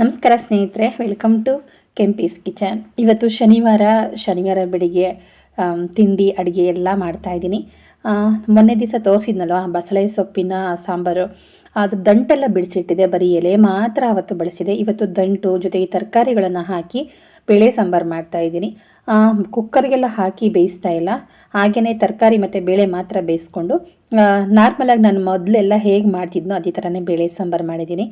ನಮಸ್ಕಾರ ಸ್ನೇಹಿತರೆ welcome to Kempee's kitchen ಇವತ್ತು ಶನಿವಾರ ಶನಿವಾರ ಬೆಳಿಗ್ಗೆ ತಿಂಡಿ, ಅಡುಗೆ ಎಲ್ಲ ಮಾಡ್ತಾಯಿದ್ದೀನಿ ಮೊನ್ನೆ ದಿವಸ ತೋರಿಸಿದ್ನಲ್ವ, ಬಸಳೆ ಸೊಪ್ಪಿನ ಸಾಂಬಾರು. ಅದು ದಂಟೆಲ್ಲ ಬಿಡಿಸಿಟ್ಟಿದೆ, ಬರೀ ಎಲೆ ಮಾತ್ರ ಅವತ್ತು ಬಳಸಿದೆ. ಇವತ್ತು ದಂಟು, ಜೊತೆಗೆ ತರಕಾರಿಗಳನ್ನು ಹಾಕಿ, ಬೇಳೆ ಸಾಂಬಾರು ಮಾಡ್ತಾಯಿದ್ದೀನಿ ಕುಕ್ಕರ್ಗೆಲ್ಲ ಹಾಕಿ ಬೇಯಿಸ್ತಾ ಇಲ್ಲ. ಹಾಗೆಯೇ ತರಕಾರಿ ಮತ್ತು ಬೇಳೆ ಮಾತ್ರ ಬೇಯಿಸ್ಕೊಂಡು ನಾರ್ಮಲಾಗಿ ನಾನು ಮೊದಲೆಲ್ಲ ಹೇಗೆ ಮಾಡ್ತಿದ್ನೋ ಅದೇ ಥರನೇ ಬೇಳೆ ಸಾಂಬಾರು ಮಾಡಿದ್ದೀನಿ.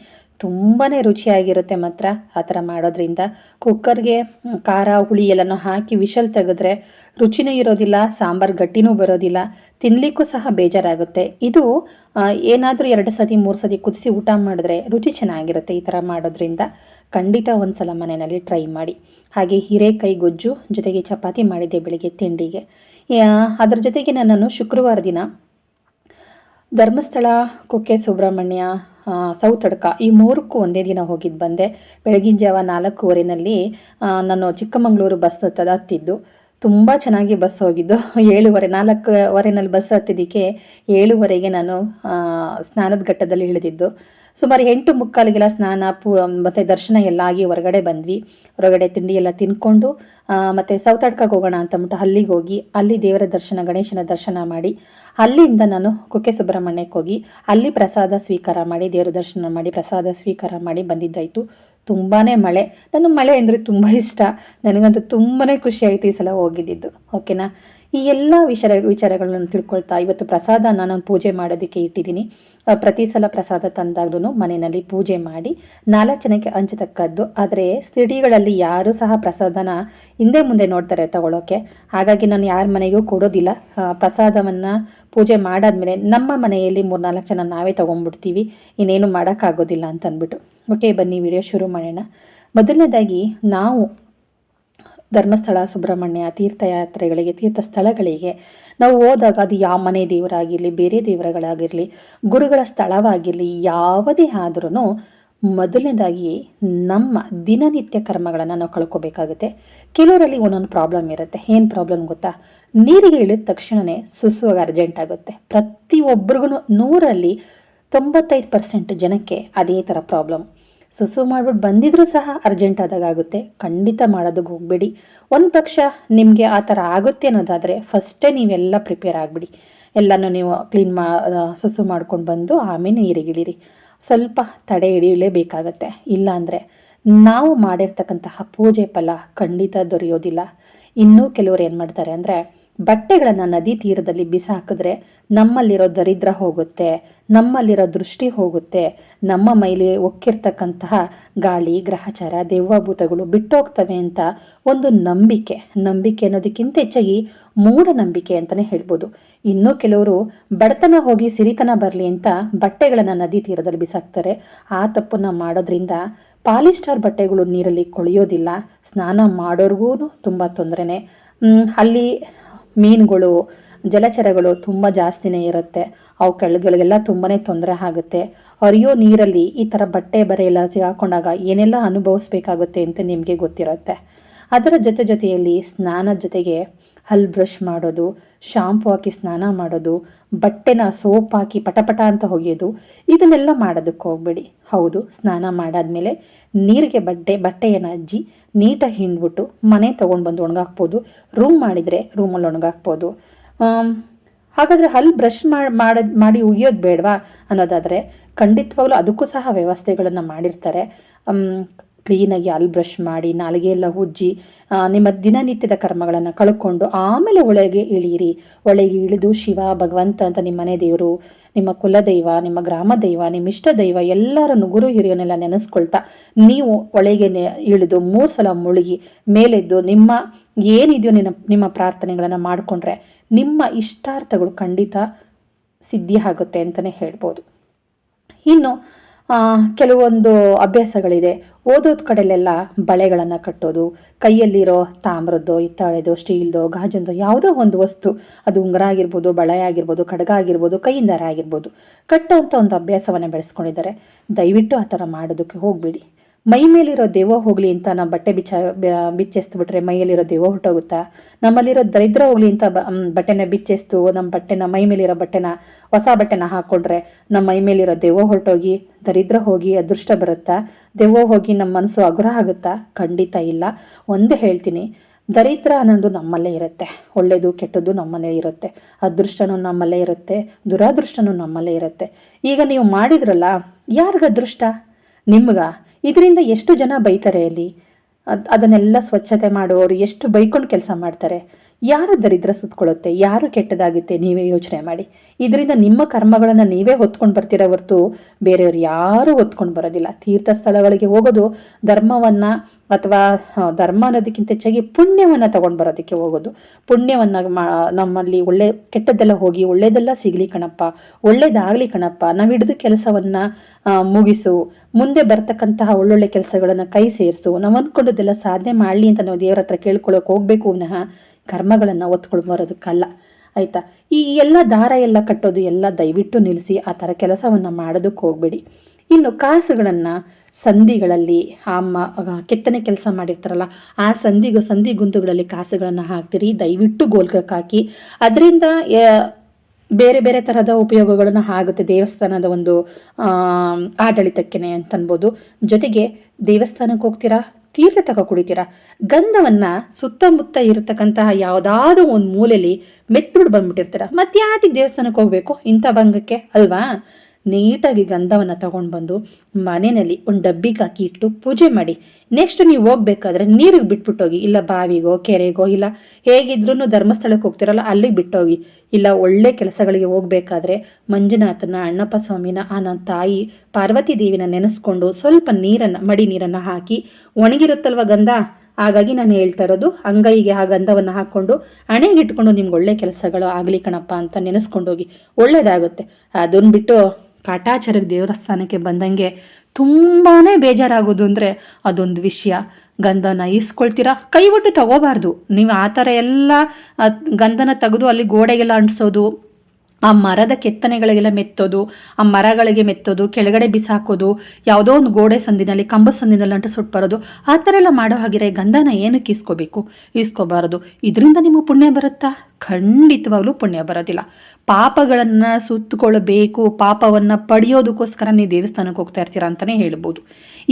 ತುಂಬಾ ರುಚಿಯಾಗಿರುತ್ತೆ ಮಾತ್ರ ಆ ಥರ ಮಾಡೋದ್ರಿಂದ. ಕುಕ್ಕರ್ಗೆ ಖಾರ, ಹುಳಿ ಎಲ್ಲನೂ ಹಾಕಿ ವಿಷಲ್ ತೆಗೆದ್ರೆ ರುಚಿನೂ ಇರೋದಿಲ್ಲ, ಸಾಂಬಾರು ಗಟ್ಟಿನೂ ಬರೋದಿಲ್ಲ. ತಿನ್ನಲಿಕ್ಕೂ ಸಹ ಬೇಜಾರಾಗುತ್ತೆ. ಇದು ಏನಾದರೂ ಎರಡು ಸತಿ, ಮೂರು ಸತಿ ಕುದಿಸಿ ಊಟ ಮಾಡಿದ್ರೆ ರುಚಿ ಚೆನ್ನಾಗಿರುತ್ತೆ ಈ ಥರ ಮಾಡೋದ್ರಿಂದ. ಖಂಡಿತ ಒಂದು ಸಲ ಮನೆಯಲ್ಲಿ ಟ್ರೈ ಮಾಡಿ. ಹಾಗೆ ಹೀರೆಕಾಯಿ ಗೊಜ್ಜು ಜೊತೆಗೆ ಚಪಾತಿ ಮಾಡಿದ್ದೆ ಬೆಳಿಗ್ಗೆ ತಿಂಡಿಗೆ. ಅದರ ಜೊತೆಗೆ ನನ್ನನ್ನು ಶುಕ್ರವಾರ ದಿನ ಧರ್ಮಸ್ಥಳ, ಕುಕ್ಕೆ ಸುಬ್ರಹ್ಮಣ್ಯ ಸೌತ್ ಸೌತಡ್ಕ ಈ ಮೂರಕ್ಕೂ ಒಂದೇ ದಿನ ಹೋಗಿದ್ದು ಬಂದೆ. ಬೆಳಗಿನ ಜಾವ ನಾಲ್ಕೂವರೆನಲ್ಲಿ ನಾನು ಚಿಕ್ಕಮಗಳೂರು ಬಸ್ ಹತ್ತದ ಹತ್ತಿದ್ದು. ತುಂಬ ಚೆನ್ನಾಗಿ ಬಸ್ ಹೋಗಿದ್ದು. ಏಳುವರೆ, ನಾಲ್ಕುವರೆನಲ್ಲಿ ಬಸ್ ಹತ್ತಿದ್ದಕ್ಕೆ ಏಳುವರೆಗೆ ನಾನು ಸ್ನಾನದ ಘಟ್ಟದಲ್ಲಿ ಇಳಿದಿದ್ದು. ಸುಮಾರು ಎಂಟು ಮುಕ್ಕಾಲಿಗೆಲ್ಲ ಸ್ನಾನ, ಪೂ, ಮತ್ತು ದರ್ಶನ ಎಲ್ಲ ಆಗಿ ಹೊರಗಡೆ ಬಂದ್ವಿ. ಹೊರಗಡೆ ತಿಂಡಿ ಎಲ್ಲ ತಿನ್ಕೊಂಡು ಮತ್ತು ಮತ್ತೆ ಸೌತಾಡ್ಕಕ್ಕೆ ಹೋಗೋಣ ಅಂತ ಅಂದ್ಬಿಟ್ಟು ಅಲ್ಲಿಗೆ ಹೋಗಿ, ಅಲ್ಲಿ ದೇವರ ದರ್ಶನ, ಗಣೇಶನ ದರ್ಶನ ಮಾಡಿ, ಅಲ್ಲಿಂದ ನಾನು ಕುಕ್ಕೆ ಸುಬ್ರಹ್ಮಣ್ಯಕ್ಕೆ ಹೋಗಿ, ಅಲ್ಲಿ ಪ್ರಸಾದ ಸ್ವೀಕಾರ ಮಾಡಿ, ದೇವರ ದರ್ಶನ ಮಾಡಿ, ಪ್ರಸಾದ ಸ್ವೀಕಾರ ಮಾಡಿ ಬಂದಿದ್ದಾಯಿತು. ತುಂಬಾ ಮಳೆ. ನಾನು ಮಳೆ ಅಂದರೆ ತುಂಬ ಇಷ್ಟ. ನನಗಂತೂ ತುಂಬಾ ಖುಷಿ ಆಯ್ತು ಈ ಸಲ ಹೋಗಿದ್ದಿದ್ದು. ಓಕೆನಾ? ಈ ಎಲ್ಲ ವಿಚಾರ ವಿಚಾರಗಳನ್ನು ತಿಳ್ಕೊಳ್ತಾ ಇವತ್ತು ಪ್ರಸಾದ ನಾನು ಪೂಜೆ ಮಾಡೋದಕ್ಕೆ ಇಟ್ಟಿದ್ದೀನಿ. ಪ್ರತಿ ಸಲ ಪ್ರಸಾದ ತಂದಾಗ್ಲೂ ಮನೆಯಲ್ಲಿ ಪೂಜೆ ಮಾಡಿ ನಾಲ್ಕು ಜನಕ್ಕೆ ಹಂಚತಕ್ಕದ್ದು. ಆದರೆ ಸಿಟಿಗಳಲ್ಲಿ ಯಾರೂ ಸಹ ಪ್ರಸಾದನ ಹಿಂದೆ ಮುಂದೆ ನೋಡ್ತಾರೆ ತಗೊಳ್ಳೋಕೆ ಹಾಗಾಗಿ ನಾನು ಯಾರ ಮನೆಗೂ ಕೊಡೋದಿಲ್ಲ. ಪ್ರಸಾದವನ್ನು ಪೂಜೆ ಮಾಡಾದ್ಮೇಲೆ ನಮ್ಮ ಮನೆಯಲ್ಲಿ ಮೂರ್ನಾಲ್ಕು ಜನ ನಾವೇ ತೊಗೊಂಡ್ಬಿಡ್ತೀವಿ. ಇನ್ನೇನು ಮಾಡೋಕ್ಕಾಗೋದಿಲ್ಲ ಅಂತ ಅಂದ್ಬಿಟ್ಟು ಓಕೆ ಬನ್ನಿ ವಿಡಿಯೋ ಶುರು ಮಾಡೋಣ. ಮೊದಲನೇದಾಗಿ, ನಾವು ಧರ್ಮಸ್ಥಳ, ಸುಬ್ರಹ್ಮಣ್ಯ, ತೀರ್ಥಯಾತ್ರೆಗಳಿಗೆ ತೀರ್ಥ ಸ್ಥಳಗಳಿಗೆ ನಾವು ಹೋದಾಗ ಅದು ಯಾವ ಮನೆ ದೇವರಾಗಿರಲಿ, ಬೇರೆ ದೇವರುಗಳಾಗಿರಲಿ, ಗುರುಗಳ ಸ್ಥಳವಾಗಿರಲಿ, ಯಾವುದೇ ಆದ್ರೂ ಮೊದಲನೇದಾಗಿ ನಮ್ಮ ದಿನನಿತ್ಯ ಕರ್ಮಗಳನ್ನು ನಾವು ಕಳ್ಕೊಬೇಕಾಗುತ್ತೆ. ಕೆಲವರಲ್ಲಿ ಒಂದೊಂದು ಪ್ರಾಬ್ಲಮ್ ಇರುತ್ತೆ. ಏನು ಪ್ರಾಬ್ಲಮ್ ಗೊತ್ತಾ? ನೀರಿಗೆ ಇಳಿದ ತಕ್ಷಣವೇ ಸುಸುವಾಗ ಅರ್ಜೆಂಟ್ ಆಗುತ್ತೆ. ಪ್ರತಿಯೊಬ್ಬರಿಗೂ ನೂರಲ್ಲಿ ತೊಂಬತ್ತೈದು ಪರ್ಸೆಂಟ್ ಜನಕ್ಕೆ ಅದೇ ಥರ ಪ್ರಾಬ್ಲಮ್ ಸುಸು ಮಾಡ್ಬಿಟ್ಟು ಬಂದಿದ್ರೂ ಸಹ ಅರ್ಜೆಂಟ್ ಆದಾಗ ಆಗುತ್ತೆ ಖಂಡಿತ ಮಾಡೋದಕ್ಕೆ ಹೋಗಬೇಡಿ. ಒಂದು ಪಕ್ಷ ನಿಮಗೆ ಆ ಥರ ಆಗುತ್ತೆ ಅನ್ನೋದಾದರೆ ಫಸ್ಟೇ ನೀವೆಲ್ಲ ಪ್ರಿಪೇರ್ ಆಗಿಬಿಡಿ. ಎಲ್ಲನೂ ನೀವು ಕ್ಲೀನ್ ಮಾ ಸುಸು ಮಾಡ್ಕೊಂಡು ಬಂದು ಆಮೇಲೆ ನೀರಿಗಿಳಿರಿ ಸ್ವಲ್ಪ ತಡೆ ಹಿಡಿಯಲೇಬೇಕಾಗತ್ತೆ ಇಲ್ಲಾಂದರೆ ನಾವು ಮಾಡಿರ್ತಕ್ಕಂತಹ ಪೂಜೆ ಫಲ ಖಂಡಿತ ದೊರೆಯೋದಿಲ್ಲ. ಇನ್ನೂ ಕೆಲವರು ಏನು ಮಾಡ್ತಾರೆ ಅಂದರೆ ಬಟ್ಟೆಗಳನ್ನು ನದಿ ತೀರದಲ್ಲಿ ಬಿಸಾಕಿದ್ರೆ ನಮ್ಮಲ್ಲಿರೋ ದರಿದ್ರ ಹೋಗುತ್ತೆ, ನಮ್ಮಲ್ಲಿರೋ ದೃಷ್ಟಿ ಹೋಗುತ್ತೆ, ನಮ್ಮ ಮೈಲಿ ಒಕ್ಕಿರ್ತಕ್ಕಂತಹ ಗಾಳಿ, ಗ್ರಹಚಾರ ದೆವ್ವಭೂತಗಳು ಬಿಟ್ಟೋಗ್ತವೆ ಅಂತ ಒಂದು ನಂಬಿಕೆ. ನಂಬಿಕೆ ಅನ್ನೋದಕ್ಕಿಂತ ಹೆಚ್ಚಾಗಿ ಮೂಢನಂಬಿಕೆ ಅಂತಲೇ ಹೇಳ್ಬೋದು. ಇನ್ನೂ ಕೆಲವರು ಬಡತನ ಹೋಗಿ ಸಿರಿತನ ಬರಲಿ ಅಂತ ಬಟ್ಟೆಗಳನ್ನು ನದಿ ತೀರದಲ್ಲಿ ಬಿಸಾಕ್ತಾರೆ. ಆ ತಪ್ಪನ್ನು ಮಾಡೋದ್ರಿಂದ ಪಾಲಿಸ್ಟಾರ್ ಬಟ್ಟೆಗಳು ನೀರಲ್ಲಿ ಕೊಳೆಯೋದಿಲ್ಲ, ಸ್ನಾನ ಮಾಡೋರ್ಗೂ ತುಂಬ ತೊಂದರೆನೇ. ಅಲ್ಲಿ ಮೀನುಗಳು, ಜಲಚರಗಳು ತುಂಬ ಜಾಸ್ತಿನೇ ಇರುತ್ತೆ. ಅವು ಕೆಳಗಳಿಗೆಲ್ಲ ತುಂಬಾ ತೊಂದರೆ ಆಗುತ್ತೆ. ಹರಿಯೋ ನೀರಲ್ಲಿ ಈ ಥರ ಬಟ್ಟೆ ಬರೆ ಎಲ್ಲ ಸಿಗಾಕೊಂಡಾಗ ಏನೆಲ್ಲ ಅನುಭವಿಸ್ಬೇಕಾಗುತ್ತೆ ಅಂತ ನಿಮಗೆ ಗೊತ್ತಿರುತ್ತೆ. ಅದರ ಜೊತೆ ಜೊತೆಯಲ್ಲಿ ಸ್ನಾನದ ಜೊತೆಗೆ ಹಲ್ ಬ್ರಷ್ ಮಾಡೋದು, ಶಾಂಪು ಹಾಕಿ ಸ್ನಾನ ಮಾಡೋದು, ಬಟ್ಟೆನ ಸೋಪ್ ಹಾಕಿ ಪಟಪಟ ಅಂತ ಒಗೆಯೋದು ಇದನ್ನೆಲ್ಲ ಮಾಡೋದಕ್ಕೆ ಹೋಗಬೇಡಿ. ಹೌದು, ಸ್ನಾನ ಮಾಡಾದ್ಮೇಲೆ ನೀರಿಗೆ ಬಟ್ಟೆ, ಬಟ್ಟೆಯನ್ನು ಅಜ್ಜಿ ನೀಟಾಗಿ ಹಿಂಡ್ಬಿಟ್ಟು ಮನೆ ತೊಗೊಂಡು ಬಂದು ಒಣಗಾಕ್ಬೋದು. ರೂಮ್ ಮಾಡಿದರೆ ರೂಮಲ್ಲಿ ಒಣಗಾಕ್ಬೋದು. ಹಾಗಾದರೆ ಹಲ್ ಬ್ರಷ್ ಮಾಡಿ ಮಾಡಿ ಉಗಿಯೋದು ಬೇಡವಾ ಅನ್ನೋದಾದರೆ ಖಂಡಿತವಾಗ್ಲೂ ಅದಕ್ಕೂ ಸಹ ವ್ಯವಸ್ಥೆಗಳನ್ನು ಮಾಡಿರ್ತಾರೆ. ಕ್ಲೀನಾಗಿ ಅಲ್ಲಿ ಬ್ರಷ್ ಮಾಡಿ, ನಾಲಿಗೆ ಎಲ್ಲ ಉಜ್ಜಿ ನಿಮ್ಮ ದಿನನಿತ್ಯದ ಕರ್ಮಗಳನ್ನು ಕಳ್ಕೊಂಡು ಆಮೇಲೆ ಒಳಗೆ ಇಳಿಯಿರಿ. ಒಳಗೆ ಇಳಿದು ಶಿವ, ಭಗವಂತ ಅಂತ ನಿಮ್ಮ ಮನೆ ದೇವರು, ನಿಮ್ಮ ಕುಲದೈವ, ನಿಮ್ಮ ಗ್ರಾಮ ದೈವ, ನಿಮ್ಮ ಇಷ್ಟ ದೈವ ಎಲ್ಲರನ್ನು ಗುರು ಹಿರಿಯನ್ನೆಲ್ಲ ನೆನೆಸ್ಕೊಳ್ತಾ ನೀವು ಒಳಗೆ ಇಳಿದು ಮೂರು ಸಲ ಮುಳುಗಿ ಮೇಲೆದ್ದು ನಿಮ್ಮ ಏನಿದೆಯೋ ನಿನ್ನ, ನಿಮ್ಮ ಪ್ರಾರ್ಥನೆಗಳನ್ನು ಮಾಡಿಕೊಂಡ್ರೆ ನಿಮ್ಮ ಇಷ್ಟಾರ್ಥಗಳು ಖಂಡಿತ ಸಿದ್ಧಿ ಆಗುತ್ತೆ ಅಂತಲೇ ಹೇಳ್ಬೋದು. ಇನ್ನು ಕೆಲವೊಂದು ಅಭ್ಯಾಸಗಳಿದೆ. ಓದೋದ್ ಕಡೆಲೆಲ್ಲ ಬಳೆಗಳನ್ನು ಕಟ್ಟೋದು, ಕೈಯಲ್ಲಿರೋ ತಾಮ್ರದ್ದು, ಹಿತ್ತಾಳೆದು, ಸ್ಟೀಲ್ದು, ಗಾಜಂದು ಯಾವುದೋ ಒಂದು ವಸ್ತು. ಅದು ಉಂಗುರ ಆಗಿರ್ಬೋದು ಬಳೆ ಆಗಿರ್ಬೋದು ಖಡ್ಗ ಆಗಿರ್ಬೋದು. ಕೈಯಿಂದ ಆಗಿರ್ಬೋದು ಅಂತ ಒಂದು ಅಭ್ಯಾಸವನ್ನು ಬೆಳೆಸ್ಕೊಂಡಿದ್ದಾರೆ. ದಯವಿಟ್ಟು ಆ ಥರ ಮಾಡೋದಕ್ಕೆ ಹೋಗಬೇಡಿ. ಮೈ ಮೇಲಿರೋ ದೇವ ಹೋಗ್ಲಿ ಅಂತ ನಾವು ಬಟ್ಟೆ ಬಿಚ್ಚ ಬಿಚ್ಚೆಸ್ತು ಮೈಯಲ್ಲಿರೋ ದೇವ ಹೊಟ್ಟೋಗುತ್ತಾ? ನಮ್ಮಲ್ಲಿರೋ ದರಿದ್ರ ಹೋಗ್ಲಿ ಅಂತ ಬಟ್ಟೆನ ಬಿಚ್ಚೆಸ್ತು ನಮ್ಮ ಬಟ್ಟೆನ, ಮೈ ಮೇಲಿರೋ ಬಟ್ಟೆನ, ಹೊಸ ಬಟ್ಟೆನ ಹಾಕೊಂಡ್ರೆ ನಮ್ಮ ಮೈ ಮೇಲಿರೋ ದೇವ ಹೊರಟೋಗಿ, ದರಿದ್ರ ಹೋಗಿ ಅದೃಷ್ಟ ಬರುತ್ತಾ? ದೆವ್ವ ಹೋಗಿ ನಮ್ಮ ಮನಸ್ಸು ಹಗುರ ಆಗುತ್ತಾ? ಖಂಡಿತ ಇಲ್ಲ. ಒಂದು ಹೇಳ್ತೀನಿ, ದರಿದ್ರ ಅನ್ನೋದು ನಮ್ಮಲ್ಲೇ ಇರುತ್ತೆ. ಒಳ್ಳೆಯದು ಕೆಟ್ಟದ್ದು ನಮ್ಮಲ್ಲೇ ಇರುತ್ತೆ. ಅದೃಷ್ಟನೂ ನಮ್ಮಲ್ಲೇ ಇರುತ್ತೆ. ದುರಾದೃಷ್ಟನೂ ನಮ್ಮಲ್ಲೇ ಇರುತ್ತೆ. ಈಗ ನೀವು ಮಾಡಿದ್ರಲ್ಲ, ಯಾರಿಗ ಅದೃಷ್ಟ? ನಿಮ್ಗ. ಇದರಿಂದ ಎಷ್ಟು ಜನ ಬೈತಾರೆ ಅಲ್ಲಿ? ಅದ್ ಅದನ್ನೆಲ್ಲ ಸ್ವಚ್ಛತೆ ಮಾಡುವವರು ಎಷ್ಟು ಬೈಕೊಂಡು ಕೆಲಸ ಮಾಡ್ತಾರೆ? ಯಾರು ದರಿದ್ರ ಸುತ್ಕೊಳ್ಳುತ್ತೆ? ಯಾರು ಕೆಟ್ಟದಾಗುತ್ತೆ? ನೀವೇ ಯೋಚನೆ ಮಾಡಿ. ಇದರಿಂದ ನಿಮ್ಮ ಕರ್ಮಗಳನ್ನು ನೀವೇ ಹೊತ್ಕೊಂಡು ಬರ್ತೀರ ಹೊರತು ಬೇರೆಯವರು ಯಾರೂ ಹೊತ್ಕೊಂಡು ಬರೋದಿಲ್ಲ. ತೀರ್ಥ ಸ್ಥಳಗಳಿಗೆ ಹೋಗೋದು ಧರ್ಮವನ್ನು ಅಥವಾ ಧರ್ಮ ಅನ್ನೋದಕ್ಕಿಂತ ಹೆಚ್ಚಾಗಿ ಪುಣ್ಯವನ್ನು ತಗೊಂಡು ಬರೋದಕ್ಕೆ ಹೋಗೋದು. ಪುಣ್ಯವನ್ನು ನಮ್ಮಲ್ಲಿ ಒಳ್ಳೆ, ಕೆಟ್ಟದ್ದೆಲ್ಲ ಹೋಗಿ ಒಳ್ಳೆಯದೆಲ್ಲ ಸಿಗಲಿ ಕಣಪ್ಪ. ಒಳ್ಳೇದಾಗಲಿ ಕಣಪ್ಪ. ನಾವು ಹಿಡಿದು ಕೆಲಸವನ್ನು ಮುಗಿಸು. ಮುಂದೆ ಬರ್ತಕ್ಕಂತಹ ಒಳ್ಳೊಳ್ಳೆ ಕೆಲಸಗಳನ್ನು ಕೈ ಸೇರಿಸು. ನಾವು ಅಂದ್ಕೊಂಡದೆಲ್ಲ ಸಾಧನೆ ಮಾಡಲಿ ಅಂತ ನಾವು ದೇವರ ಹತ್ರ ಕೇಳ್ಕೊಳ್ಳೋಕೆ ಹೋಗಬೇಕು. ವಿನಃ ಕರ್ಮಗಳನ್ನು ಒತ್ಕೊಂಡು ಬರೋದಕ್ಕಲ್ಲ ಆಯಿತಾ? ಈ ಎಲ್ಲ ದಾರ ಎಲ್ಲ ಕಟ್ಟೋದು ಎಲ್ಲ ದಯವಿಟ್ಟು ನಿಲ್ಲಿಸಿ ಆ ಥರ ಕೆಲಸವನ್ನು ಮಾಡೋದಕ್ಕೆ ಹೋಗಬೇಡಿ. ಇನ್ನು ಕಾಸುಗಳನ್ನು ಸಂಧಿಗಳಲ್ಲಿ ಅಮ್ಮ ಕೆತ್ತನೆ ಕೆಲಸ ಮಾಡಿರ್ತಾರಲ್ಲ, ಆ ಸಂಧಿಗೂ ಸಂಧಿ ಗುಂದುಗಳಲ್ಲಿ ಕಾಸುಗಳನ್ನು ಹಾಕ್ತೀರಿ, ದಯವಿಟ್ಟು ಗೋಲ್ಕಕ್ಕೆ ಹಾಕಿ, ಅದರಿಂದ ಬೇರೆ ಬೇರೆ ತರಹದ ಉಪಯೋಗಗಳನ್ನು ಆಗುತ್ತೆ ದೇವಸ್ಥಾನದ ಒಂದು ಆಡಳಿತಕ್ಕೆ ಅಂತನ್ಬೋದು. ಜೊತೆಗೆ ದೇವಸ್ಥಾನಕ್ಕೆ ಹೋಗ್ತೀರಾ? ತೀರ್ಥ ತಗೋ ಕುಡಿತೀರ ಗಂಧವನ್ನ ಸುತ್ತಮುತ್ತ ಇರತಕ್ಕಂತಹ ಯಾವುದಾದ್ರೂ ಒಂದು ಮೂಲೆಯಲ್ಲಿ ಮೆತ್ಬಿಟ್ಟು ಬಂದ್ಬಿಟ್ಟಿರ್ತೀರ. ಮತ್ತೆ ಯಾತಿಗೆ ದೇವಸ್ಥಾನಕ್ಕೆ ಹೋಗ್ಬೇಕು ಇಂಥ ಭಂಗಕ್ಕೆ, ಅಲ್ವಾ? ನೀಟಾಗಿ ಗಂಧವನ್ನು ತಗೊಂಡು ಬಂದು ಮನೆಯಲ್ಲಿ ಒಂದು ಡಬ್ಬಿಗೆ ಹಾಕಿ ಇಟ್ಟು ಪೂಜೆ ಮಾಡಿ. ನೆಕ್ಸ್ಟ್ ನೀವು ಹೋಗ್ಬೇಕಾದ್ರೆ ನೀರಿಗೆ ಬಿಟ್ಬಿಟ್ಟೋಗಿ, ಇಲ್ಲ ಬಾವಿಗೋ, ಕೆರೆಗೋ, ಇಲ್ಲ ಹೇಗಿದ್ರೂ ಧರ್ಮಸ್ಥಳಕ್ಕೆ ಹೋಗ್ತಿರಲ್ಲ, ಅಲ್ಲಿಗೆ ಬಿಟ್ಟೋಗಿ. ಇಲ್ಲ ಒಳ್ಳೆ ಕೆಲಸಗಳಿಗೆ ಹೋಗ್ಬೇಕಾದ್ರೆ ಮಂಜುನಾಥನ, ಅಣ್ಣಪ್ಪ ಸ್ವಾಮಿನ ಆ ನನ್ನ ತಾಯಿ, ಪಾರ್ವತಿ ದೇವಿನ ನೆನೆಸ್ಕೊಂಡು ಸ್ವಲ್ಪ ನೀರನ್ನು, ಮಡಿ ನೀರನ್ನು ಹಾಕಿ ಒಣಗಿರುತ್ತಲ್ವ ಗಂಧ? ಹಾಗಾಗಿ ನಾನು ಹೇಳ್ತಾ ಇರೋದು, ಅಂಗೈಗೆ ಆ ಗಂಧವನ್ನು ಹಾಕ್ಕೊಂಡು ಹಣೆಗೆ ಇಟ್ಕೊಂಡು ನಿಮ್ಗೆ ಒಳ್ಳೆ ಕೆಲಸಗಳು ಆಗಲಿ ಕಣಪ್ಪ ಅಂತ ನೆನೆಸ್ಕೊಂಡೋಗಿ. ಒಳ್ಳೇದಾಗುತ್ತೆ. ಅದನ್ನ ಬಿಟ್ಟು ಕಾಟಾಚಾರಕ್ಕೆ ದೇವಸ್ಥಾನಕ್ಕೆ ಬಂದಂಗೆ ತುಂಬಾ ಬೇಜಾರಾಗೋದು ಅಂದರೆ ಅದೊಂದು ವಿಷಯ. ಗಂಧನ ಇಸ್ಕೊಳ್ತೀರಾ ಕೈ ಒಟ್ಟು ತಗೋಬಾರ್ದು. ನೀವು ಆ ಥರ ಎಲ್ಲ ಗಂಧನ ತೆಗೆದು ಅಲ್ಲಿ ಗೋಡೆಗೆಲ್ಲ ಅಂಟಿಸೋದು ಆ ಮರದ ಕೆತ್ತನೆಗಳಿಗೆಲ್ಲ ಮೆತ್ತೋದು, ಆ ಮರಗಳಿಗೆ ಮೆತ್ತೋದು, ಕೆಳಗಡೆ ಬಿಸಾಕೋದು, ಯಾವುದೋ ಒಂದು ಗೋಡೆ ಸಂದಿನಲ್ಲಿ, ಕಂಬ ಸಂದಿನಲ್ಲಿ ಅಂಟಿಸ್ಬಿಟ್ಟು ಬರೋದು, ಆ ಥರ ಎಲ್ಲ ಮಾಡೋ ಹಾಗಿರೋ ಗಂಧನ ಏನಕ್ಕೆ ಇಸ್ಕೋಬೇಕು ಇಸ್ಕೋಬಾರದು ಇದರಿಂದ ನಿಮಗೆ ಪುಣ್ಯ ಬರುತ್ತಾ? ಖಂಡಿತವಾಗ್ಲೂ ಪುಣ್ಯ ಬರೋದಿಲ್ಲ. ಪಾಪಗಳನ್ನು ಸುತ್ತಕೊಳ್ಳಬೇಕು ಪಾಪವನ್ನು ಪಡೆಯೋದಕ್ಕೋಸ್ಕರ ನೀವು ದೇವಸ್ಥಾನಕ್ಕೆ ಹೋಗ್ತಾ ಇರ್ತೀರಾ ಅಂತಲೇ ಹೇಳ್ಬೋದು.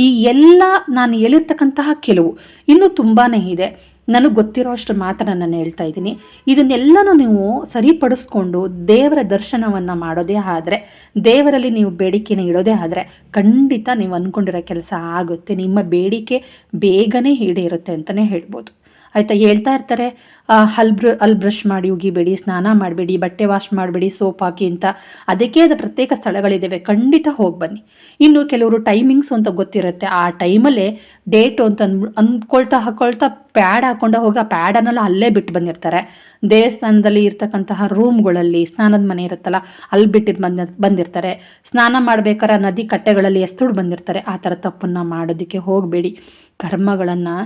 ಈ ಎಲ್ಲ ನಾನು ಹೇಳಿರ್ತಕ್ಕಂತಹ ಕೆಲವು, ಇನ್ನೂ ತುಂಬಾ ಇದೆ. ನನಗೆ ಗೊತ್ತಿರೋ ಅಷ್ಟು ಮಾತ್ರ ನಾನು ಹೇಳ್ತಾ ಇದ್ದೀನಿ. ಇದನ್ನೆಲ್ಲನೂ ನೀವು ಸರಿಪಡಿಸ್ಕೊಂಡು ದೇವರ ದರ್ಶನವನ್ನು ಮಾಡೋದೇ ಆದರೆ, ದೇವರಲ್ಲಿ ನೀವು ಬೇಡಿಕೆನ ಇಡೋದೇ ಆದರೆ ಖಂಡಿತ ನೀವು ಅಂದ್ಕೊಂಡಿರೋ ಕೆಲಸ ಆಗುತ್ತೆ. ನಿಮ್ಮ ಬೇಡಿಕೆ ಬೇಗನೆ ಈಡೇರುತ್ತೆ ಅಂತಲೇ ಹೇಳ್ಬೋದು. ಆಯಿತಾ ಹೇಳ್ತಾ ಇರ್ತಾರೆ ಹಲ್ ಬ್ರ ಅಲ್ಲಿ ಬ್ರಷ್ ಮಾಡಿ ಉಗಿಬೇಡಿ, ಸ್ನಾನ ಮಾಡಬೇಡಿ, ಬಟ್ಟೆ ವಾಶ್ ಮಾಡಬೇಡಿ, ಸೋಪ್ ಹಾಕಿ ಅಂತ. ಅದಕ್ಕೆ ಅದು ಪ್ರತ್ಯೇಕ ಸ್ಥಳಗಳಿದ್ದಾವೆ ಖಂಡಿತ ಹೋಗಿ ಬನ್ನಿ. ಇನ್ನು ಕೆಲವರು ಟೈಮಿಂಗ್ಸ್ ಅಂತ ಗೊತ್ತಿರುತ್ತೆ. ಆ ಟೈಮಲ್ಲೇ ಡೇಟು ಅಂತ ಅಂದ್, ಅಂದ್ಕೊಳ್ತಾ ಹಾಕೊಳ್ತಾ ಪ್ಯಾಡ್ ಹಾಕೊಂಡು ಹೋಗಿ ಆ ಪ್ಯಾಡನ್ನೆಲ್ಲ ಅಲ್ಲೇ ಬಿಟ್ಟು ಬಂದಿರ್ತಾರೆ. ದೇವಸ್ಥಾನದಲ್ಲಿ ಇರ್ತಕ್ಕಂತಹ ರೂಮ್ಗಳಲ್ಲಿ ಸ್ನಾನದ ಮನೆ ಇರುತ್ತಲ್ಲ, ಅಲ್ಲಿ ಬಿಟ್ಟಿದ್ದು ಬಂದ, ಬಂದಿರ್ತಾರೆ. ಸ್ನಾನ ಮಾಡ್ಬೇಕಾದ್ರೆ ನದಿ ಕಟ್ಟೆಗಳಲ್ಲಿ ಎಸ್ತುಡು ಬಂದಿರ್ತಾರೆ. ಆ ಥರ ತಪ್ಪನ್ನು ಮಾಡೋದಕ್ಕೆ ಹೋಗಬೇಡಿ. ಕರ್ಮಗಳನ್ನು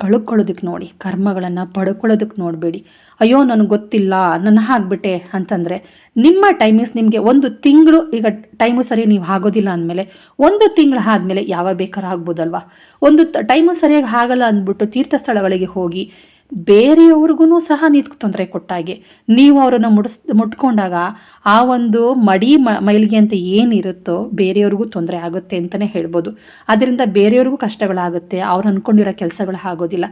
ಕಳ್ಕೊಳ್ಳೋದಕ್ಕೆ ನೋಡಿ, ಕರ್ಮಗಳನ್ನು ಪಡ್ಕೊಳ್ಳೋದಕ್ಕೆ ನೋಡಬೇಡಿ. ಅಯ್ಯೋ, ನನಗೆ ಗೊತ್ತಿಲ್ಲ ನನ್ನ ಹಾಕ್ಬಿಟ್ಟೆ ಅಂತಂದರೆ ನಿಮ್ಮ ಟೈಮಿಂಗ್ಸ್ ನಿಮಗೆ ಒಂದು ತಿಂಗಳು, ಈಗ ಟೈಮು ಸರಿ ನೀವು ಆಗೋದಿಲ್ಲ ಅಂದಮೇಲೆ ಒಂದು ತಿಂಗಳು ಆದಮೇಲೆ ಯಾವಾಗ ಬೇಕಾದ್ರೂ ಆಗ್ಬೋದಲ್ವ? ಒಂದು ಟೈಮು ಸರಿಯಾಗಿ ಆಗಲ್ಲ ಅಂದ್ಬಿಟ್ಟು ತೀರ್ಥಸ್ಥಳಗಳಿಗೆ ಹೋಗಿ ಬೇರೆಯವ್ರಿಗೂ ಸಹ ನೀವು ತೊಂದರೆ ಕೊಟ್ಟಾಗೆ ನೀವು ಅವರನ್ನು ಮುಡಿಸ್, ಮುಟ್ಕೊಂಡಾಗ ಆ ಒಂದು ಮಡಿ ಮೈಲಿಗೆ ಅಂತ ಏನಿರುತ್ತೋ ಬೇರೆಯವ್ರಿಗೂ ತೊಂದರೆ ಆಗುತ್ತೆ ಅಂತಲೇ ಹೇಳ್ಬೋದು. ಅದರಿಂದ ಬೇರೆಯವ್ರಿಗೂ ಕಷ್ಟಗಳಾಗುತ್ತೆ, ಅವ್ರು ಅಂದ್ಕೊಂಡಿರೋ ಕೆಲಸಗಳು ಆಗೋದಿಲ್ಲ.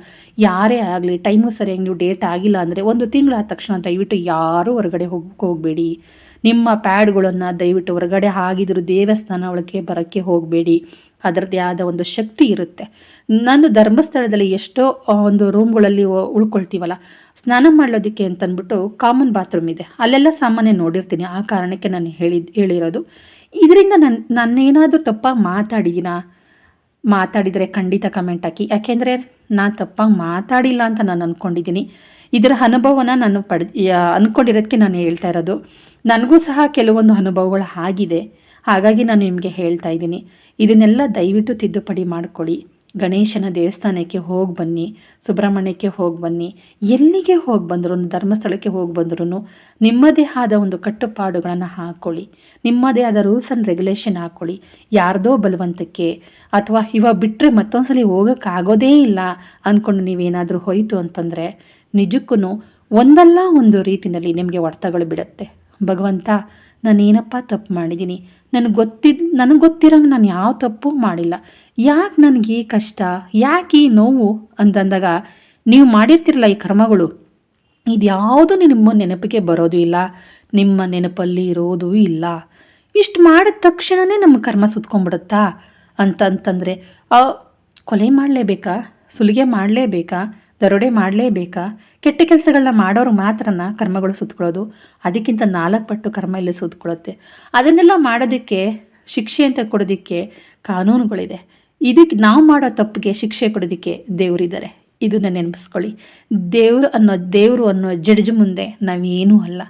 ಯಾರೇ ಆಗಲಿ, ಟೈಮು ಸರಿಯಾಗಿ ನೀವು ಡೇಟ್ ಆಗಿಲ್ಲ ಅಂದರೆ ಒಂದು ತಿಂಗಳಾದ ತಕ್ಷಣ ದಯವಿಟ್ಟು ಯಾರೂ ಹೊರಗಡೆ ಹೋಗಕ್ಕೆ ಹೋಗಬೇಡಿ. ನಿಮ್ಮ ಪ್ಯಾಡ್ಗಳನ್ನು ದಯವಿಟ್ಟು ಹೊರಗಡೆ ಆಗಿದ್ರು ದೇವಸ್ಥಾನ ಒಳಗೆ ಬರೋಕ್ಕೆ ಹೋಗಬೇಡಿ. ಅದರದ್ದೇ ಆದ ಒಂದು ಶಕ್ತಿ ಇರುತ್ತೆ. ನಾನು ಧರ್ಮಸ್ಥಳದಲ್ಲಿ ಎಷ್ಟೋ ಒಂದು ರೂಮ್ಗಳಲ್ಲಿ ಉಳ್ಕೊಳ್ತೀವಲ್ಲ, ಸ್ನಾನ ಮಾಡೋದಕ್ಕೆ ಅಂತಂದ್ಬಿಟ್ಟು ಕಾಮನ್ ಬಾತ್ರೂಮ್ ಇದೆ. ಅಲ್ಲೆಲ್ಲ ಸಾಮಾನ್ಯ ನೋಡಿರ್ತೀನಿ. ಆ ಕಾರಣಕ್ಕೆ ನಾನು ಹೇಳಿ, ಹೇಳಿರೋದು. ಇದರಿಂದ ನನ್ನ ನಾನೇನಾದರೂ ತಪ್ಪಾಗಿ ಮಾತಾಡಿದ್ದೀನಾ ಮಾತಾಡಿದರೆ ಖಂಡಿತ ಕಮೆಂಟ್ ಹಾಕಿ. ಯಾಕೆಂದರೆ ನಾನು ತಪ್ಪಾಗಿ ಮಾತಾಡಿಲ್ಲ ಅಂತ ನಾನು ಅಂದ್ಕೊಂಡಿದ್ದೀನಿ ಇದರ ಅನುಭವನ ನಾನು ಪಡ್ ಯಾ- ಅಂದ್ಕೊಂಡಿರೋದಕ್ಕೆ ನಾನು ಹೇಳ್ತಾ ಇರೋದು. ನನಗೂ ಸಹ ಕೆಲವೊಂದು ಅನುಭವಗಳು ಆಗಿದೆ. ಹಾಗಾಗಿ ನಾನು ನಿಮಗೆ ಹೇಳ್ತಾ ಇದ್ದೀನಿ. ಇದನ್ನೆಲ್ಲ ದಯವಿಟ್ಟು ತಿದ್ದುಪಡಿ ಮಾಡ್ಕೊಳ್ಳಿ. ಗಣೇಶನ ದೇವಸ್ಥಾನಕ್ಕೆ ಹೋಗಿ ಬನ್ನಿ, ಸುಬ್ರಹ್ಮಣ್ಯಕ್ಕೆ ಹೋಗಿ ಬನ್ನಿ, ಎಲ್ಲಿಗೆ ಹೋಗಿ ಬಂದರೂ, ಧರ್ಮಸ್ಥಳಕ್ಕೆ ಹೋಗಿ ಬಂದ್ರೂ ನಿಮ್ಮದೇ ಆದ ಒಂದು ಕಟ್ಟುಪಾಡುಗಳನ್ನು ಹಾಕ್ಕೊಳ್ಳಿ ನಿಮ್ಮದೇ ಆದ ರೂಲ್ಸ್ ಆ್ಯಂಡ್ ರೆಗ್ಯುಲೇಷನ್ ಹಾಕ್ಕೊಳ್ಳಿ ಯಾರ್ದೋ ಬಲವಂತಕ್ಕೆ ಅಥವಾ ಇವಾಗ ಬಿಟ್ಟರೆ ಮತ್ತೊಂದ್ಸಲಿ ಹೋಗೋಕ್ಕಾಗೋದೇ ಇಲ್ಲ ಅಂದ್ಕೊಂಡು ನೀವೇನಾದರೂ ಹೋಯಿತು ಅಂತಂದರೆ ನಿಜಕ್ಕೂ ಒಂದಲ್ಲ ಒಂದು ರೀತಿಯಲ್ಲಿ ನಿಮಗೆ ಒಡ್ತಗಳು ಬಿಡುತ್ತೆ. ಭಗವಂತ ನಾನೇನಪ್ಪ ತಪ್ಪು ಮಾಡಿದ್ದೀನಿ? ನನಗೆ ಗೊತ್ತಿದ್, ನನಗೆ ಗೊತ್ತಿರೋಂಗೆ ನಾನು ಯಾವ ತಪ್ಪು ಮಾಡಿಲ್ಲ. ಯಾಕೆ ನನಗೆ ಕಷ್ಟ? ಯಾಕೆ ಈ ನೋವು? ಅಂತಂದಾಗ ನೀವು ಮಾಡಿರ್ತಿರಲ್ಲ ಈ ಕರ್ಮಗಳು ಇದ್ಯಾವುದು ನಿಮ್ಮ ನೆನಪಿಗೆ ಬರೋದು ಇಲ್ಲ. ನಿಮ್ಮ ನೆನಪಲ್ಲಿ ಇರೋದು ಇಲ್ಲ. ಇಷ್ಟು ಮಾಡಿದ ತಕ್ಷಣವೇ ನಮ್ಮ ಕರ್ಮ ಸುತ್ಕೊಂಡ್ಬಿಡುತ್ತಾ? ಅಂತಂತಂದರೆ ಕೊಲೆ ಮಾಡಲೇಬೇಕಾ? ಸುಲಿಗೆ ಮಾಡಲೇಬೇಕಾ? ದರೋಡೆ ಮಾಡಲೇಬೇಕಾ? ಕೆಟ್ಟ ಕೆಲಸಗಳನ್ನ ಮಾಡೋರು ಮಾತ್ರನ ಕರ್ಮಗಳು ಸುತ್ಕೊಳ್ಳೋದು? ಅದಕ್ಕಿಂತ ನಾಲ್ಕು ಪಟ್ಟು ಕರ್ಮ ಇಲ್ಲಿ ಸುತ್ಕೊಳ್ಳುತ್ತೆ. ಅದನ್ನೆಲ್ಲ ಮಾಡೋದಕ್ಕೆ, ಶಿಕ್ಷೆ ಅಂತ ಕೊಡೋದಕ್ಕೆ ಕಾನೂನುಗಳಿದೆ. ಇದಕ್ಕೆ ನಾವು ಮಾಡೋ ತಪ್ಪಿಗೆ ಶಿಕ್ಷೆ ಕೊಡೋದಕ್ಕೆ ದೇವರಿದ್ದಾರೆ. ಇದನ್ನು ನೆನಪಿಸ್ಕೊಳ್ಳಿ. ದೇವರು ಅನ್ನೋ ದೇವರು ಅನ್ನೋ ಜಡ್ಜ್ ಮುಂದೆ ನಾವೇನೂ ಅಲ್ಲ.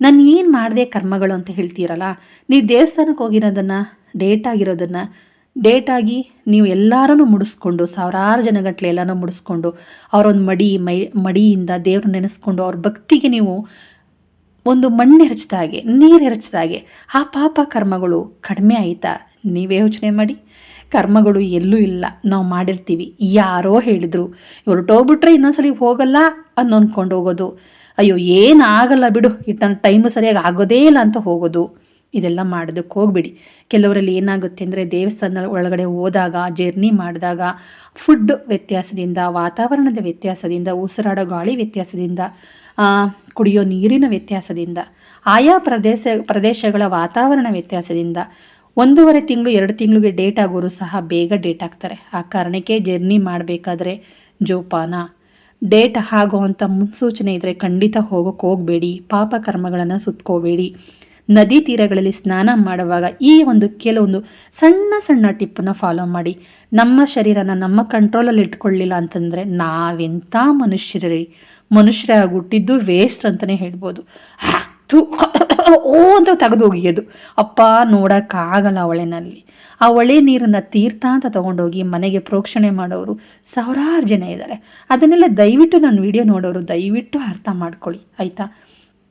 ನಾನು ಏನು ಮಾಡಿದೆ ಕರ್ಮಗಳು ಅಂತ ಹೇಳ್ತೀರಲ್ಲ? ನೀವು ದೇವಸ್ಥಾನಕ್ಕೆ ಹೋಗಿರೋದನ್ನು, ಡೇಟ್ ಆಗಿರೋದನ್ನು ಡೇಟಾಗಿ ನೀವು ಎಲ್ಲರೂ ಮುಡಿಸ್ಕೊಂಡು, ಸಾವಿರಾರು ಜನಗಟ್ಟಲೆ ಎಲ್ಲನೂ ಮುಡಿಸ್ಕೊಂಡು, ಅವರೊಂದು ಮಡಿ, ಮೈ, ಮಡಿಯಿಂದ ದೇವ್ರನ್ನ ನೆನೆಸ್ಕೊಂಡು, ಅವ್ರ ಭಕ್ತಿಗೆ ನೀವು ಒಂದು ಮಣ್ಣು ಎರಚ್ದಾಗೆ ನೀರು ಎರಚ್ದಾಗೆ ಆ ಪಾಪ ಕರ್ಮಗಳು ಕಡಿಮೆ ಆಯಿತಾ? ನೀವೇ ಯೋಚನೆ ಮಾಡಿ. ಕರ್ಮಗಳು ಎಲ್ಲೂ ಇಲ್ಲ. ನಾವು ಮಾಡಿರ್ತೀವಿ. ಯಾರೋ ಹೇಳಿದರು, ಹೊರಟೋಗ್ಬಿಟ್ರೆ ಇನ್ನೊಂದ್ಸಲಿ ಹೋಗಲ್ಲ ಅನ್ನೋ ಅಂದ್ಕೊಂಡು ಹೋಗೋದು. ಅಯ್ಯೋ ಏನಾಗಲ್ಲ ಬಿಡು. ಇಟ್ಟು ಟೈಮು ಸರಿಯಾಗಿ ಆಗೋದೇ ಇಲ್ಲ ಅಂತ ಹೋಗೋದು. ಇದೆಲ್ಲ ಮಾಡೋದಕ್ಕೆ ಹೋಗ್ಬಿಡಿ. ಕೆಲವರಲ್ಲಿ ಏನಾಗುತ್ತೆ ಅಂದರೆ ದೇವಸ್ಥಾನದ ಒಳಗಡೆ ಹೋದಾಗ, ಜರ್ನಿ ಮಾಡಿದಾಗ ಫುಡ್ ವ್ಯತ್ಯಾಸದಿಂದ, ವಾತಾವರಣದ ವ್ಯತ್ಯಾಸದಿಂದ, ಉಸಿರಾಡೋ ಗಾಳಿ ವ್ಯತ್ಯಾಸದಿಂದ ಕುಡಿಯೋ ನೀರಿನ ವ್ಯತ್ಯಾಸದಿಂದ, ಆಯಾ ಪ್ರದೇಶ, ಪ್ರದೇಶಗಳ ವಾತಾವರಣ ವ್ಯತ್ಯಾಸದಿಂದ ಒಂದೂವರೆ ತಿಂಗಳು, ಎರಡು ತಿಂಗಳಿಗೆ ಡೇಟ್ ಆಗೋರು ಸಹ ಬೇಗ ಡೇಟ್ ಆಗ್ತಾರೆ. ಆ ಕಾರಣಕ್ಕೆ ಜರ್ನಿ ಮಾಡಬೇಕಾದ್ರೆ ಜೋಪಾನ. ಡೇಟ್ ಆಗೋವಂಥ ಮುನ್ಸೂಚನೆ ಇದ್ದರೆ ಖಂಡಿತ ಹೋಗೋಕ್ಕೆ ಹೋಗಬೇಡಿ. ಪಾಪ ಕರ್ಮಗಳನ್ನು ಸುತ್ಕೋಬೇಡಿ. ನದಿ ತೀರಗಳಲ್ಲಿ ಸ್ನಾನ ಮಾಡುವಾಗ ಈ ಒಂದು ಕೆಲವೊಂದು ಸಣ್ಣ ಸಣ್ಣ ಟಿಪ್ಪನ್ನು ಫಾಲೋ ಮಾಡಿ. ನಮ್ಮ ಶರೀರನ ನಮ್ಮ ಕಂಟ್ರೋಲಲ್ಲಿ ಇಟ್ಕೊಳ್ಳಿಲ್ಲ ಅಂತಂದರೆ ನಾವೆಂಥ ಮನುಷ್ಯರೇ ಮನುಷ್ಯರಾಗಿ ಹುಟ್ಟಿದ್ದು ವೇಸ್ಟ್ ಅಂತಲೇ ಹೇಳ್ಬೋದು. ತು ಓ ಅಂತ ತೆಗೆದು ಅಪ್ಪ, ನೋಡೋಕ್ಕಾಗಲ್ಲ ಹೊಳೆನಲ್ಲಿ ಆ ಹೊಳೆ ನೀರನ್ನು ತೀರ್ಥ ಅಂತ ತೊಗೊಂಡೋಗಿ ಮನೆಗೆ ಪ್ರೋಕ್ಷಣೆ ಮಾಡೋರು ಸಾವಿರಾರು ಜನ ಇದ್ದಾರೆ. ಅದನ್ನೆಲ್ಲ ದಯವಿಟ್ಟು ನಾನು ವಿಡಿಯೋ ನೋಡೋರು ದಯವಿಟ್ಟು ಅರ್ಥ ಮಾಡ್ಕೊಳ್ಳಿ. ಆಯಿತಾ?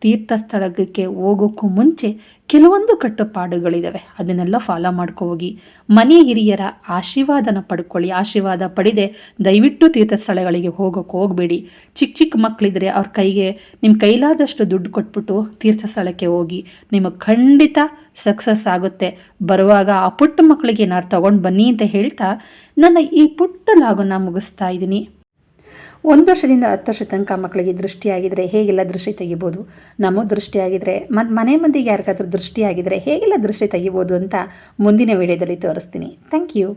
ತೀರ್ಥ ಸ್ಥಳಕ್ಕೆ ಹೋಗೋಕ್ಕೂ ಮುಂಚೆ ಕೆಲವೊಂದು ಕಟ್ಟುಪಾಡುಗಳಿದ್ದಾವೆ ಅದನ್ನೆಲ್ಲ ಫಾಲೋ ಮಾಡ್ಕೊ ಹೋಗಿ. ಮನೆ ಹಿರಿಯರ ಆಶೀರ್ವಾದನ ಪಡ್ಕೊಳ್ಳಿ. ಆಶೀರ್ವಾದ ಪಡೆದೆ ದಯವಿಟ್ಟು ತೀರ್ಥಸ್ಥಳಗಳಿಗೆ ಹೋಗೋಕೆ ಹೋಗೋಕ್ಕೆ ಹೋಗಬೇಡಿ. ಚಿಕ್ಕ ಚಿಕ್ಕ ಮಕ್ಕಳಿದ್ರೆ ಅವ್ರ ಕೈಗೆ ನಿಮ್ಮ ಕೈಲಾದಷ್ಟು ದುಡ್ಡು ಕೊಟ್ಬಿಟ್ಟು ತೀರ್ಥಸ್ಥಳಕ್ಕೆ ಹೋಗಿ. ನಿಮಗೆ ಖಂಡಿತ ಸಕ್ಸಸ್ ಆಗುತ್ತೆ. ಬರುವಾಗ ಆ ಪುಟ್ಟ ಮಕ್ಕಳಿಗೆ ಏನಾರು ತೊಗೊಂಡು ಬನ್ನಿ ಅಂತ ಹೇಳ್ತಾ ನನ್ನ ಈ ಪುಟ್ಟ ಲಾಗನ್ನ ಮುಗಿಸ್ತಾ ಇದ್ದೀನಿ. ಒಂದು ವರ್ಷದಿಂದ ಹತ್ತು ವರ್ಷ ತನಕ ಮಕ್ಕಳಿಗೆ ದೃಷ್ಟಿಯಾಗಿದ್ದರೆ ಹೇಗೆಲ್ಲ ದೃಷ್ಟಿ ತೆಗಿಬೋದು? ನಮಗೆ ದೃಷ್ಟಿಯಾಗಿದ್ದರೆ ಮತ್ತು ಮನೆ ಮಂದಿಗೆ ಯಾರಿಗಾದ್ರೂ ದೃಷ್ಟಿಯಾಗಿದ್ದರೆ ಹೇಗೆಲ್ಲ ದೃಷ್ಟಿ ತೆಗಿಬೋದು ಅಂತ ಮುಂದಿನ ವಿಡಿಯೋದಲ್ಲಿ ತೋರಿಸ್ತೀನಿ. Thank you